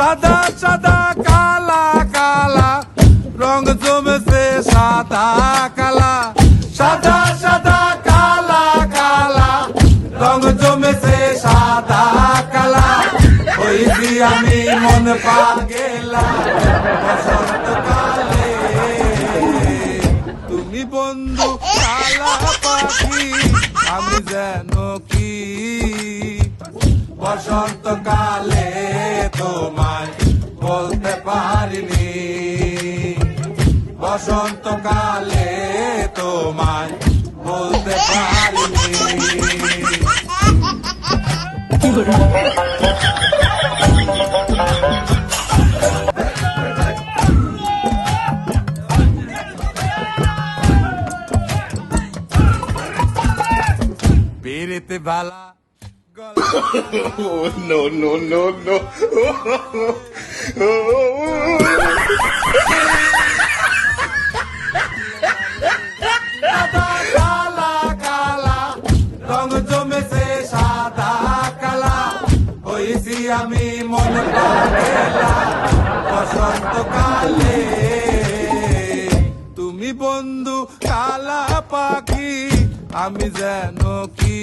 সাদা সাদা, কালা কালা, রং জমেছে সাদা, কালা। সাদা সাদা, কালা কালা, রং জমেছে সাদা, কালা। হইছি আমি মন পা গেলা বসন্ত কালে। তুমি বন্ধু, কালা পাখি, আমি যেন কি? বসন্ত বসন্ত কালে তোমায় বলতে পারিনি। বেরেতে বালা Oh, no, no, no, no. আমি মন বসন্ত কালে তুমি বন্ধু কালা পাখি, আমি যেন কি?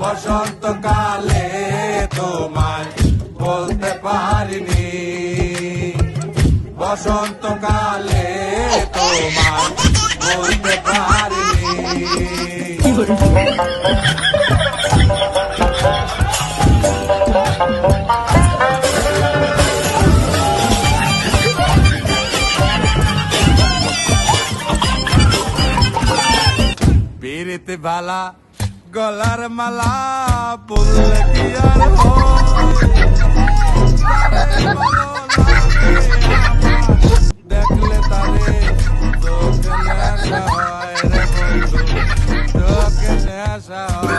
বসন্ত কালে তোমায় বলতে পারিনি। বসন্ত কালে তোমায় বলতে পারিনি। বেরেতে বালা, গলার মালা বললে কি আর দেখলে তারে তোকে নেশা হয় রে বন্ধু তোকে নেশা হয়।